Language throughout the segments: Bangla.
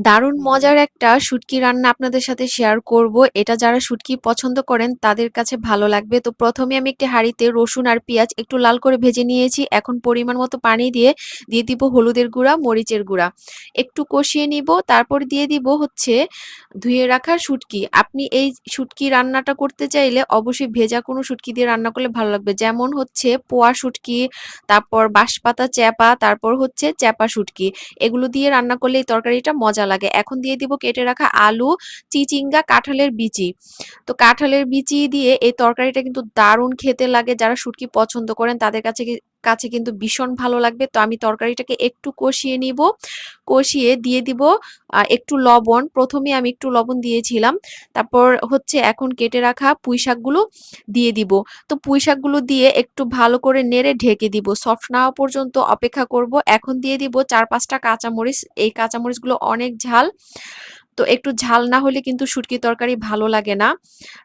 দারুণ মজার একটা শুটকি রান্না আপনাদের সাথে শেয়ার করব। এটা যারা শুটকি পছন্দ করেন তাদের কাছে ভালো লাগবে। তো প্রথমে আমি একটি হাঁড়িতে রসুন আর পেঁয়াজ একটু লাল করে ভেজে নিয়েছি। এখন পরিমাণ মতো পানি দিয়ে দিয়ে দিব হলুদের গুঁড়া, মরিচের গুঁড়া। একটু কষিয়ে নিব তারপর দিয়ে দিব হচ্ছে ধুয়ে রাখা শুটকি। আপনি এই শুটকি রান্নাটা করতে চাইলে অবশ্যই ভেজা কোনো শুটকি দিয়ে রান্না করলে ভালো লাগবে। যেমন হচ্ছে পোয়া শুটকি, তারপর বাঁশপাতা চ্যাপা, তারপর হচ্ছে চ্যাপা শুটকি। এগুলো দিয়ে রান্না করলে এই তরকারিটা মজা লাগে। এখন দিয়ে দিব কেটে রাখা আলু, চিচিঙ্গা, কাঁঠালের বিচি। তো কাঁঠালের বিচি দিয়ে এই তরকারিটা কিন্তু দারুণ খেতে লাগে। যারা শুটকি পছন্দ করেন তাদের কাছে কাছে কিন্তু ভীষণ ভালো লাগবে। তো আমি তরকারিটাকে একটু কষিয়ে নিব। কষিয়ে দিয়ে দিব একটু লবণ। প্রথমে আমি একটু লবণ দিয়েছিলাম। তারপর হচ্ছে এখন কেটে রাখা পুঁই শাকগুলো দিয়ে দিব। তো পুঁই শাকগুলো দিয়ে একটু ভালো করে নেড়ে ঢেকে দিব। সফট না হওয়া পর্যন্ত অপেক্ষা করব। এখন দিয়ে দিব চার পাঁচটা কাঁচামরিচ। এই কাঁচামরিচগুলো অনেক ঝাল। তো একটু ঝাল না হলে কিন্তু শুটকি তরকারি ভালো লাগে না।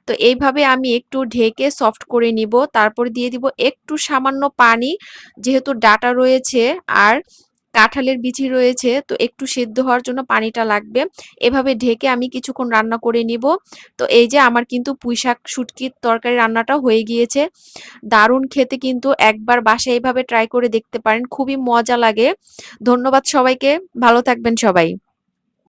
তো এইভাবে আমি একটু ঢেকে সফট করে নিব, তারপর দিয়ে দিব একটু সামান্য পানি, যেহেতু ডাটা রয়েছে আর কাঁঠালের বিচি রয়েছে, তো একটু সেদ্ধ হওয়ার জন্য পানিটা লাগবে। এভাবে ঢেকে আমি কিছুক্ষণ রান্না করে নিব। তো এই যে আমার কিন্তু পুঁইশাক শুটকির তরকারি রান্নাটা হয়ে গিয়েছে। দারুণ খেতে কিন্তু একবার বাসায় এইভাবে ট্রাই করে দেখতে পারেন, খুবই মজা লাগে। ধন্যবাদ সবাইকে, ভালো থাকবেন সবাই।